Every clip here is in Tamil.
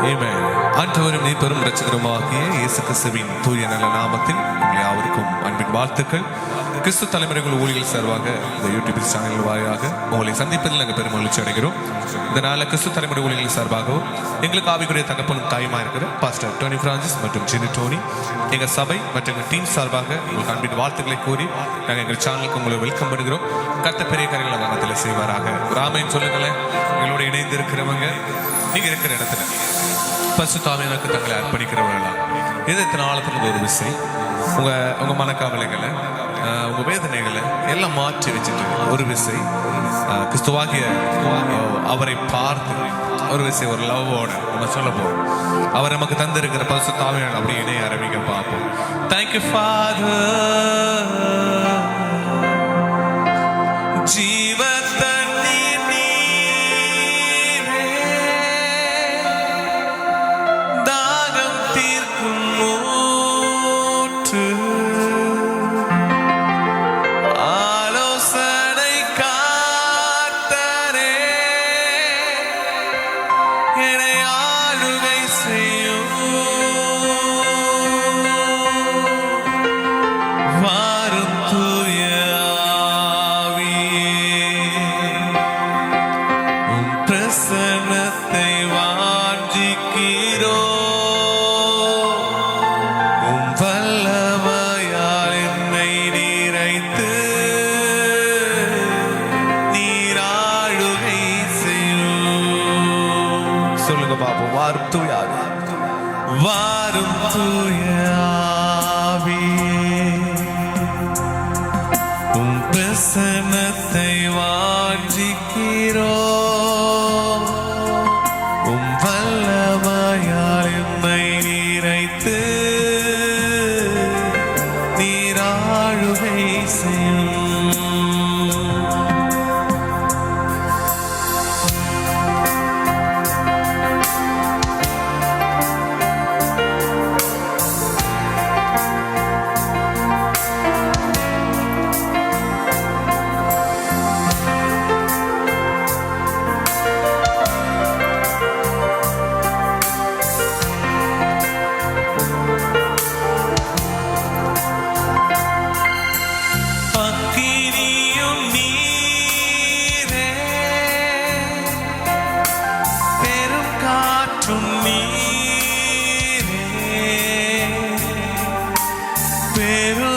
Amen. ஆண்டவரும் நீ பெரும் ரட்சகருமாகிய இயேசு கிறிஸ்துவின் தூய நல்ல நாமத்தில் உங்கள் யாவருக்கும் அன்பின் வாழ்த்துக்கள். கிறிஸ்து தலைமுறைகள் ஊழியல் சார்பாக இந்த யூடியூப் சேனல் வாயாக உங்களை சந்திப்பதில் நாங்கள் பெரும் மகிழ்ச்சி அடைகிறோம். இதனால கிறிஸ்து தலைமுறை ஊழியர்கள் சார்பாகவும் எங்களுக்கு ஆவிக்குரிய தகப்பனும் தாயுமா இருக்கிற பாஸ்டர் டோனி பிரான்சிஸ் மற்றும் ஜினி டோனி எங்கள் சபை மற்றும் எங்கள் டீம் சார்பாக உங்களுக்கு அன்பின் வாழ்த்துக்களை கூறி நாங்கள் எங்கள் சேனலுக்கு உங்களை வெல்கம் பண்ணுகிறோம். கத்த பெரிய கரைகளை நாமத்தில் செய்வாராக. ராமைன்னு சொல்லுங்களேன். எங்களோட இணைந்து இருக்கிறவங்க நீங்கள் இருக்கிற இடத்துல. பசுத்தாமியனுக்கு தங்களை அர்ப்பணிக்கிறவர்களா. இத்தனை ஆழத்துல ஒரு விசை. உங்க உங்க மனக்காவலைகளை உங்கள் உங்க வேதனைகளை எல்லாம் மாற்றி வச்சுட்டு ஒரு விசை. கிறிஸ்துவாகிய அவரை பார்த்து ஒரு விசை ஒரு லவ்வோட நம்ம சொல்ல போறோம். அவர் நமக்கு தந்திருக்கிற பசு தாமியான அப்படி இணைய ஆரம்பிக்க பார்ப்போம். தேங்க்யூ ஃபாதர் வாழுகை செய்யும். pero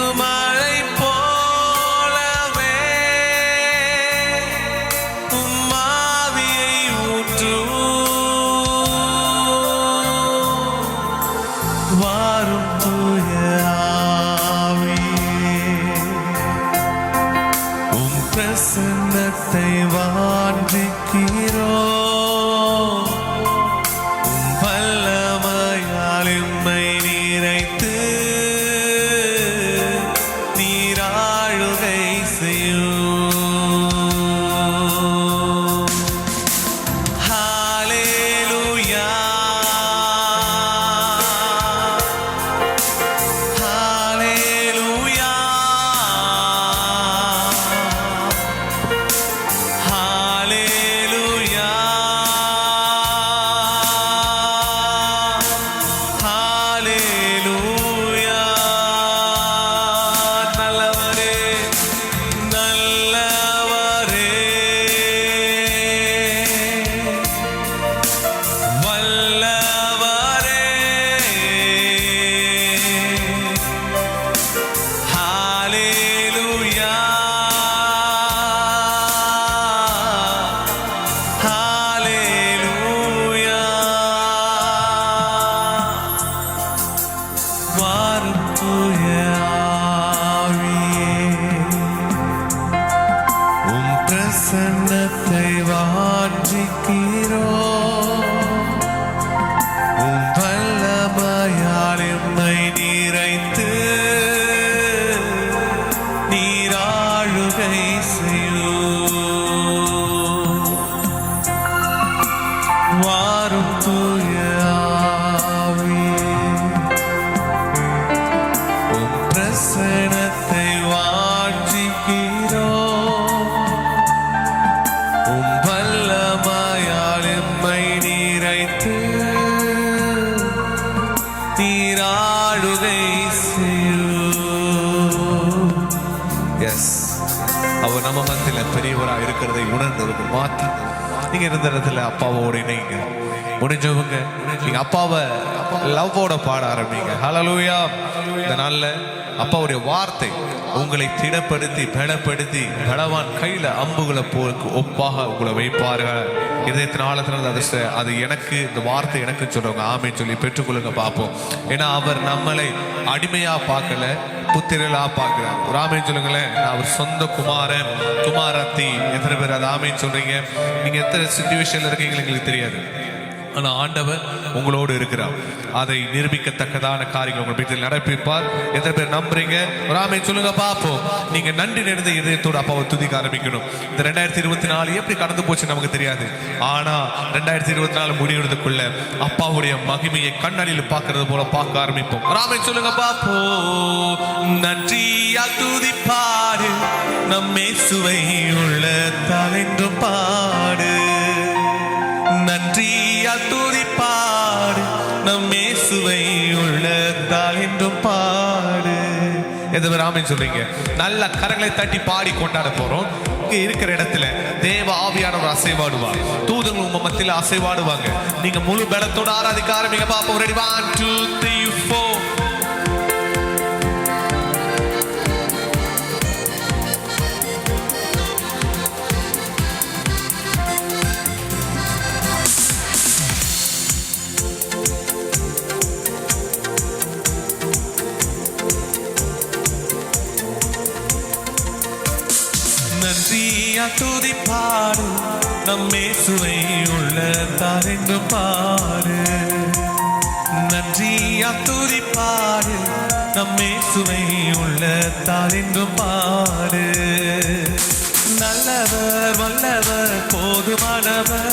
ஆண்டவராக இருக்கிறதை உணர்ந்தவர்கள் மாத்திரம் நீங்க இருந்த இடத்துல அப்பாவோட இணைங்க. முடிஞ்சவங்க நீங்க அப்பாவை லவ்வோட பாட ஆரம்பிங்க. ஹலலூயா இந்த நாள்ல அப்பாவுடைய வார்த்தை உங்களை திடப்படுத்தி பலப்படுத்தி பலவான் கையில அம்புகளை போருக்கு ஒப்பாக உங்களை வைப்பார்கள். இதயத்தின் ஆழத்தினால் அது அது எனக்கு இந்த வார்த்தை எனக்கு சொல்றவங்க ஆமே சொல்லி பெற்றுக்கொள்ளுங்க பார்ப்போம் ஏன்னா அவர் நம்மளை அடிமையா பார்க்கல புத்திரலா பார்க்கிறார். ஒரு ஆமேன்னு சொல்லுங்களேன் நான் அவர் சொந்த குமாரன் குமாரத்தி. எத்தனை பேர் அது ஆமைன்னு சொல்றீங்க? நீங்க எத்தனை சுச்சுவேஷன்ல இருக்கீங்க எங்களுக்கு தெரியாது. ஆனால் ஆண்டவர் உங்களோடு இருக்கிறார். அதை நிரூபிக்கத்தக்கதான காரியங்கள் உங்கள் வீட்டில் நடப்பிப்பார். எத்தனை பேர் நம்புறீங்க? ராமே சொல்லுங்க பார்ப்போம். நீங்க நன்றி நிறைந்த இதயத்தோடு அப்பாவை துதிக்க ஆரம்பிக்கணும் இந்த ரெண்டாயிரத்தி இருபத்தி நாலு எப்படி கடந்து போச்சு நமக்கு தெரியாது. ஆனா ரெண்டாயிரத்தி இருபத்தி நாலு முடிவதற்குள்ள அப்பாவுடைய மகிமையை கண்ணாடியில் பார்க்கறது போல பார்க்க ஆரம்பிப்போம். ராமே சொல்லுங்க பார்ப்போம். நன்றியா துதிப்பாடு. நம்மே சுவை உள்ள தலைந்து பாடு. இயேசுவை உள்ளத்தால் என்றும் பாடு. எது ராமன் சொல்றீங்க? நல்ல கரங்களை தட்டி பாடி கொண்டாட போறோம். இங்க இருக்கிற இடத்துல தேவ ஆவியானவர் அசைவாடுவார். தூதர்கள் உங்க மத்தியில அசைவாடுவாங்க. நீங்க முழு பலத்தோட ஆராதிக்க ஆரம்பிங்க. பாப்போம். ரெடி ஒன் டூ த்ரீ நன்றியா துதிப்பாடு நம்மே சுவை உள்ள தாரென்று பாடு. நன்றியா துதிப்பாடு நம்மே சுவை உள்ள தாரென்று பாடு. நல்லவர் வல்லவர் போதுமானவர்.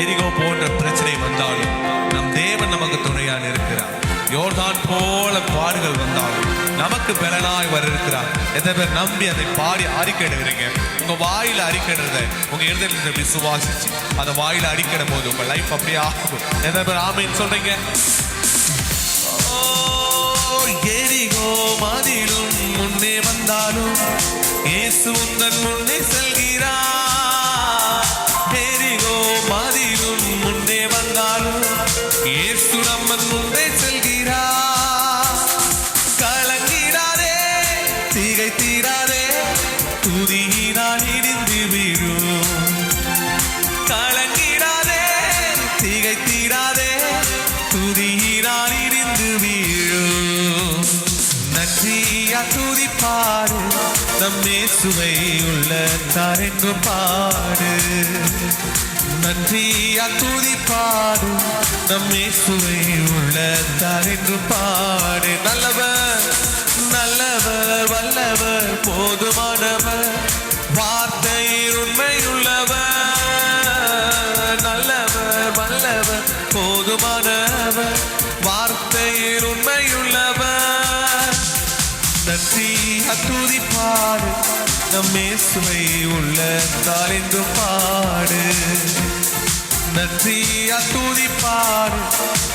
எரிகோ போன்ற பிரச்சனை வந்தாலும் நம் தேவன் நமக்கு துணையாக இருக்கிறார். யோர்தான் போல பாடுகள் வந்தாலும் நமக்கு பலனாய் வர இருக்கிறார். எத்தனை பேர் நம்பி அதை பாடி அறிக்கையிடுகிறீங்க உங்க வாயில அறிக்கைடுறத உங்க இருதயத்தில் விசுவாசிச்சு அதை வாயில அறிக்கையிடும் போது உங்க லைஃப் அப்படியே ஆகும். எத்தனை பேர் ஆமைன்னு சொல்றீங்க? ஓ, எரிகோ மாதிலும் முன்னே வந்தாலும் இயேசு உந்தன் முன்னே செல்கிறார். எரிகோ மாதிலும் முன்னே வந்தாலும் நம்மன் முன்னே செல்கிறார். கலங்கிடாதே தீகை தீராதே துதியினால் இடிந்து விடும் கலங்கிடாதே தீகை தீராதே துதியினால் இடிந்து வீழும். நன்றியா துதிப்பாடு நம்மே சுவை உள்ள தாரெங்கு பாடு. நன்றியா பாடு. நம்மே சுவை உள்ள தாரெங்கு பாடு. நல்லவர் நல்லவர் வல்லவர் போதுமானவர். துதிப்பாடு நம்மே சுவை உள்ள தாளிந்து பாடு. நன்றி அத்துதிப்பாடு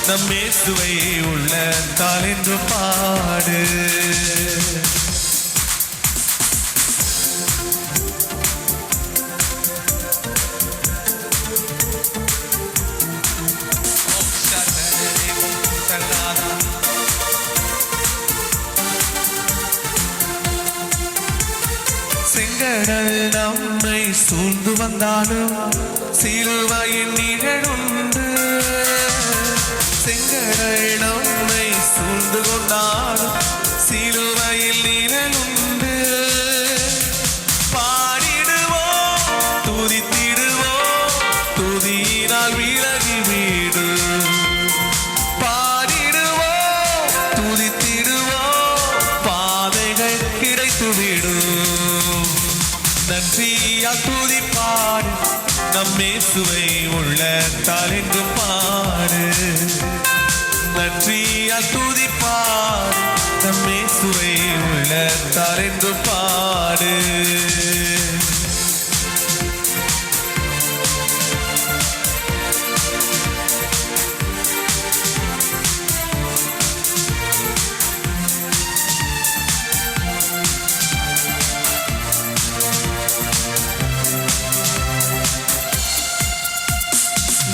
நம்மே சுவை உள்ள தாளிந்து பாடு. கடல் நம்மை சூழ்ந்து வந்தாலும் சிலுவையின் நிகழுண்டு செங்கடல் நம்மை சூழ்ந்து கொண்டாலும் சிலுவையில் நிழலுண்டு உள்ளத்தால் என்று பாடு.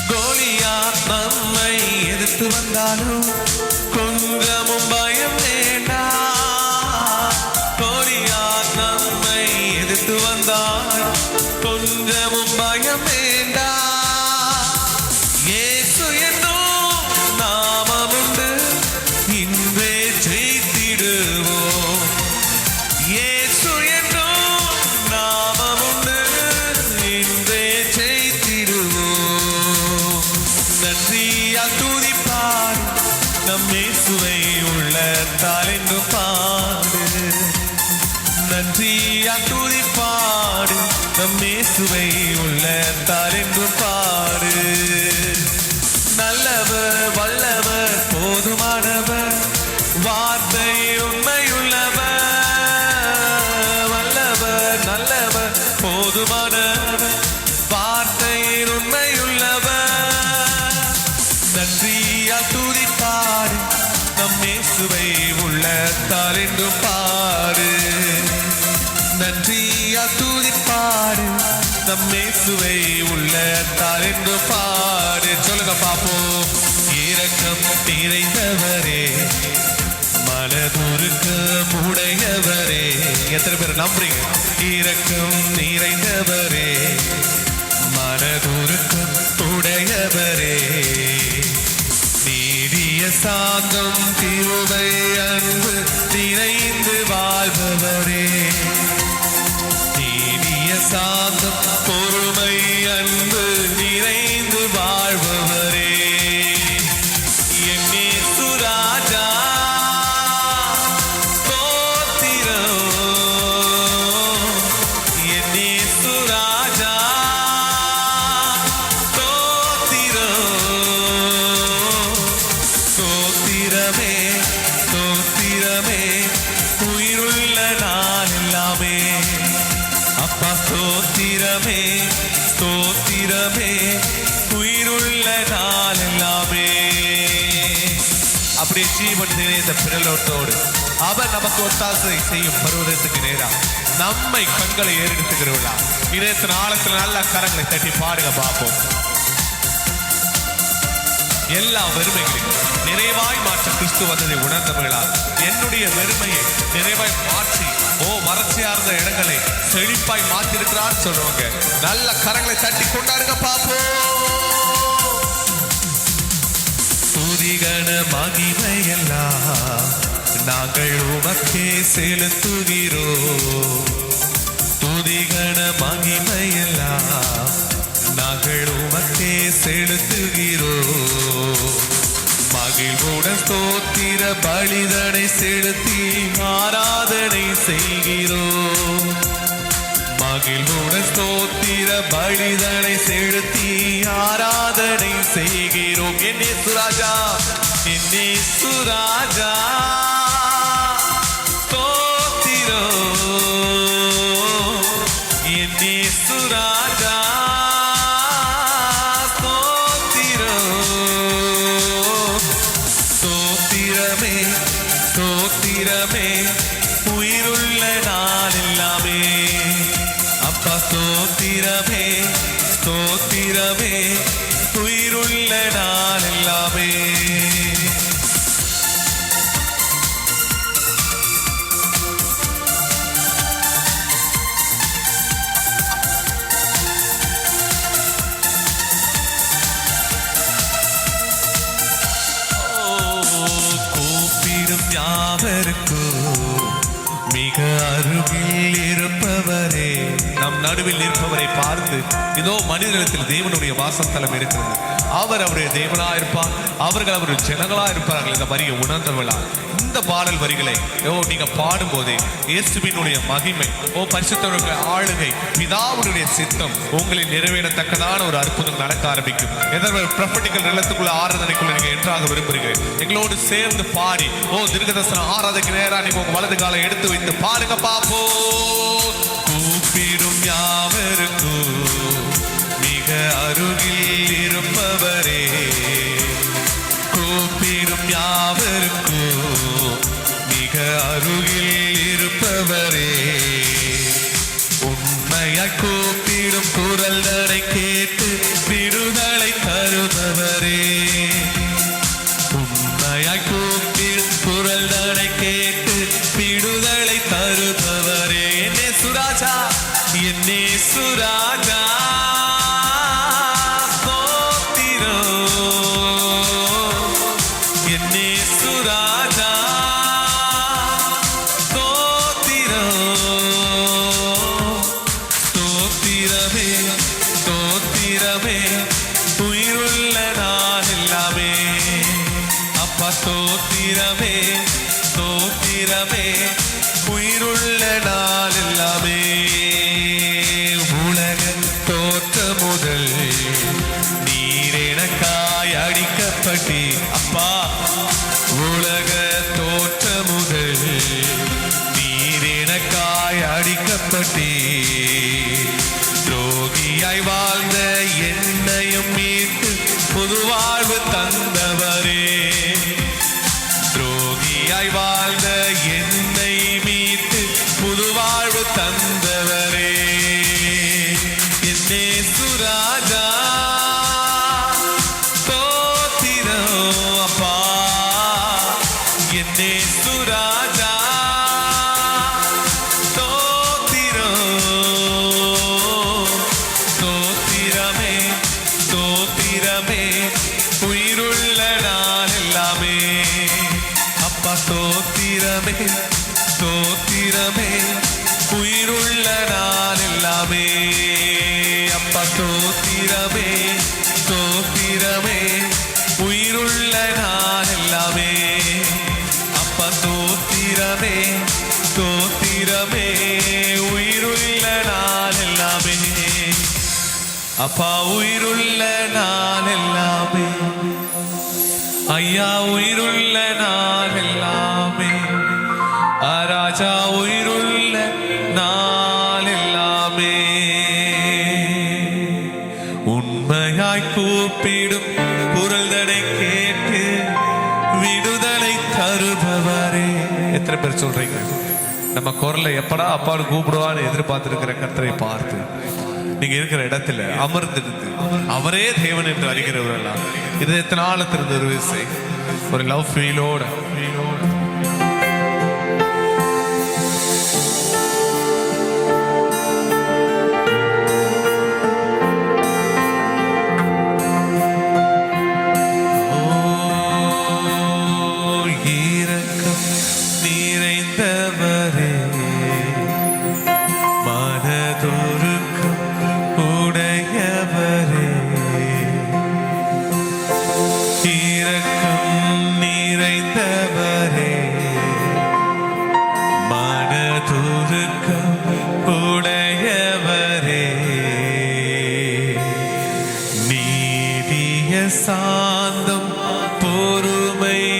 கோலியாத் நம்மை எதிர்த்து வந்தாலும் கொஞ்சமும் நம் இயேசுவை உள்ளத்தால் என்று பாடு. நன்றியால் துதிப்பாடு. நம் இயேசுவை நம் இயேசுவை உள்ளத்தால் என்று பாடு. சொல்லுங்க பாப்போம். இரக்கம் நிறைந்தவரே. மனதுருக்க உடையவரே எத்தனை பேர் நம்புறீங்க? இரக்கம் நிறைந்தவரே. மனதுருக்கம் உடையவரே நீடிய சாந்தம் திருவை அன்பு நிறைந்து வாழ்பவரே. சாந்தம் பொறுமை அன்பு நிறைந்து வாழ்பவரே. அப்படியே ஜீவன் நினைத்த பிறலோட்டோடு அவர் நமக்கு ஒத்தாசை செய்யும் பருவதத்துக்கு நேரா நம்மை கண்களை ஏறெடுத்துகிறவளா? இதயத்தின் ஆழத்தில் நல்ல கரங்களை தட்டி பாடுங்க பார்ப்போம் எல்லா வெறுமைகளையும் நிறைவாய் மாற்ற கிறிஸ்து வந்ததை உணர்ந்தவர்களா? என்னுடைய வெறுமையை நிறைவாய் மாற்றி ஓ வறட்சியார்ந்த இடங்களை செழிப்பாய் மாத்திருக்கிறார் சொல்றவங்க. நல்ல கரங்களை தட்டி கொண்டாருங்க பார்ப்போம் துதிகன மகிமையெல்லாம் நாங்கள் உமக்கே செலுத்துகிறோம். துதிகண மகிமையெல்லாம் நாங்கள் உமக்கே செலுத்துகிறோம். மகிழ்வுடன் தோத்திர பலிதனை செலுத்தி ஆராதனை செய்கிறோம். மகிழ்வுடன் ஸ்தோத்திர பலிதனை செலுத்தி ஆராதனை செய்கிறோம். என்னே சுராஜா என்னே சுராஜா ஸ்தோத்திரம். ஸ்தோத்திரமே உயிருள்ள நான் எல்லாமே கூப்பிடும் யாவருக்கோ மிக அருகில் இருப்பவரே நம் நடுவில் நிற்பவரை பார்த்து இதோ மனிதனிடத்தில் தேவனுடைய வாசத்தலம் இருக்கிறது. அவர் அவருடைய தேவனா இருப்பார். அவர்கள் அவருடைய ஜனங்களா இருப்பார்கள் இந்த வரியை உணர்ந்தவர்களா இந்த பாடல் வரிகளை ஓ நீங்க பாடும்போதே இயேசுவினுடைய மகிமை ஓ பரிசுத்தவர்களுடைய ஆளுகை பிதாவுடைய சித்தம் உங்களை நிறைவேறத்தக்கதான ஒரு அற்புதம் நடக்க ஆரம்பிக்கும். எதற்கு? ப்ரொஃபட்டிக்கல் நிலத்துக்குள்ள ஆராதனைக்குள்ள நீங்க என்றாக விரும்புறீங்க எங்களோடு சேர்ந்து பாடி ஓ திருகதர்சன ஆராதனைக்கு நேராக நீங்க உங்க வலது காலை எடுத்து வைத்து பாருங்க பாப்போ கூப்பி யாவருக்கும் மிக அருகில் இருப்பவரே. கூப்பிடும் யாவருக்கும் மிக அருகில் இருப்பவரே. உண்மையாய் கூப்பிடும் ஸ்தோத்திரமே வாழ்வு அப்பா உயிருள்ள நான் எல்லாமே ஐயா உயிருள்ள நான் எல்லாமே ஆ, ராஜா உயிருள்ள நான் எல்லாமே உண்மையாய் கூப்பிடும் குரல்தடை கேட்டு விடுதலை தருபவரே. எத்தனை பேர் சொல்றீங்க? நம்ம குரலை எப்படா அப்பான்னு கூப்பிடுவான்னு எதிர்பார்த்திருக்கிற கத்தரை பார்த்து. நீங்க இருக்கிற இடத்துல அமர்ந்திருந்து அவரே தேவன் என்று அறிகிறவரெல்லாம் இது எத்தனை ஆழத்திலிருந்து ஒரு விசை ஒரு லவ் ஃபீலோட ஃபீலோட சாந்தம் பொறுமை.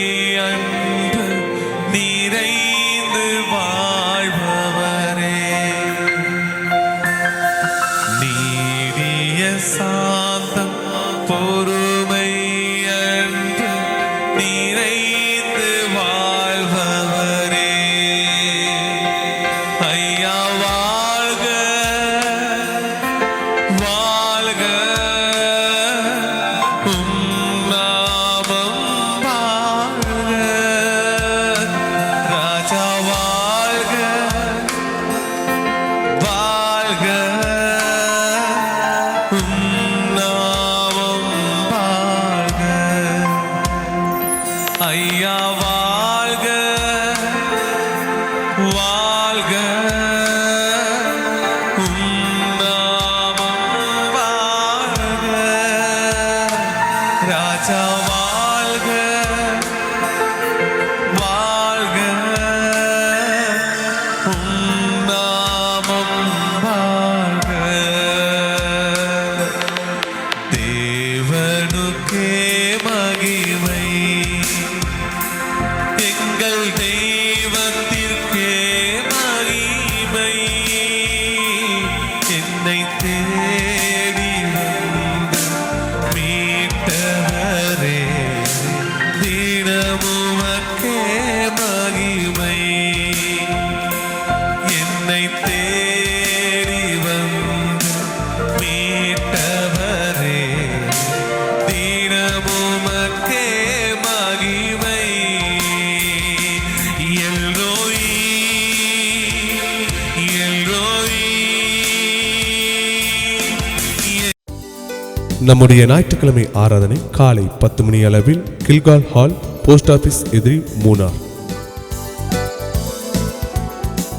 நம்முடைய ஞாயிற்றுக்கிழமை ஆராதனை காலை பத்து மணி அளவில் கில்கால் ஹால் போஸ்ட் ஆபீஸ் எதிரி மூணார்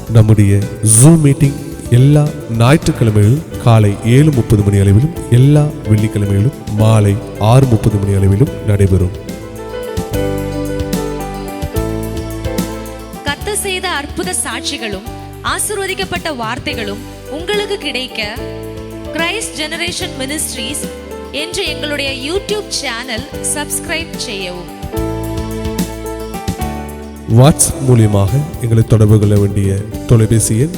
நம்முடைய ஜூம் மீட்டிங் எல்லா ஞாயிற்றுக்கிழமைகளிலும் காலை ஏழு முப்பது மணி அளவிலும் எல்லா வெள்ளிக்கிழமையிலும் மாலை ஆறு முப்பது மணி அளவிலும் நடைபெறும். கத்த செய்த அற்புத சாட்சிகளும் ஆசிர்வதிக்கப்பட்ட வார்த்தைகளும் உங்களுக்கு கிடைக்க கிரைஸ்ட் ஜெனரேஷன் மினிஸ்ட்ரீஸ் என்று எங்களுடைய யூடியூப் சேனல் சப்ஸ்கிரைப் செய்யவும். வாட்ஸ்அப் மூலியமாக எங்களை தொடர்பு கொள்ள வேண்டிய தொலைபேசி எண்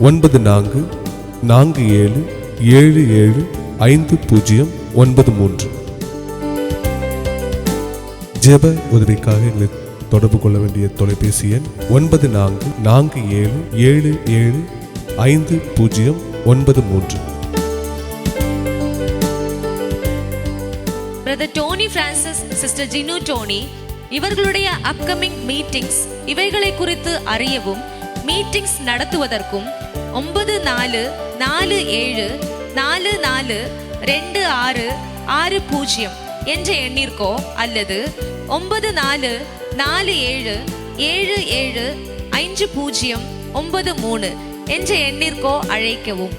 ஒன்பது நான்கு நான்கு ஏழு ஏழு ஏழு ஐந்து பூஜ்ஜியம் ஒன்பது மூன்று. ஜெப உதவிக்காக எங்களை தொடர்பு கொள்ள வேண்டிய தொலைபேசி எண் ஒன்பது நான்கு நான்கு ஏழு ஏழு ஏழு ஐந்து பூஜ்ஜியம் ஒன்பது மூன்று. Brother Tony Francis sister Jinu Tony இவர்களுடைய அப்கமிங் மீட்டிங்ஸ் இவைகளை குறித்து அறியவும் மீட்டிங்ஸ் நடத்துவதற்கும் ஒன்பது நாலு நாலு ஏழு நாலு நாலு ரெண்டு ஆறு ஆறு பூஜ்ஜியம் என்ற எண்ணிற்கோ அல்லது ஒன்பது நாலு நாலு ஏழு ஏழு ஏழு ஐந்து பூஜ்ஜியம் ஒன்பது மூணு என்ற எண்ணிற்கோ அழைக்கவும்.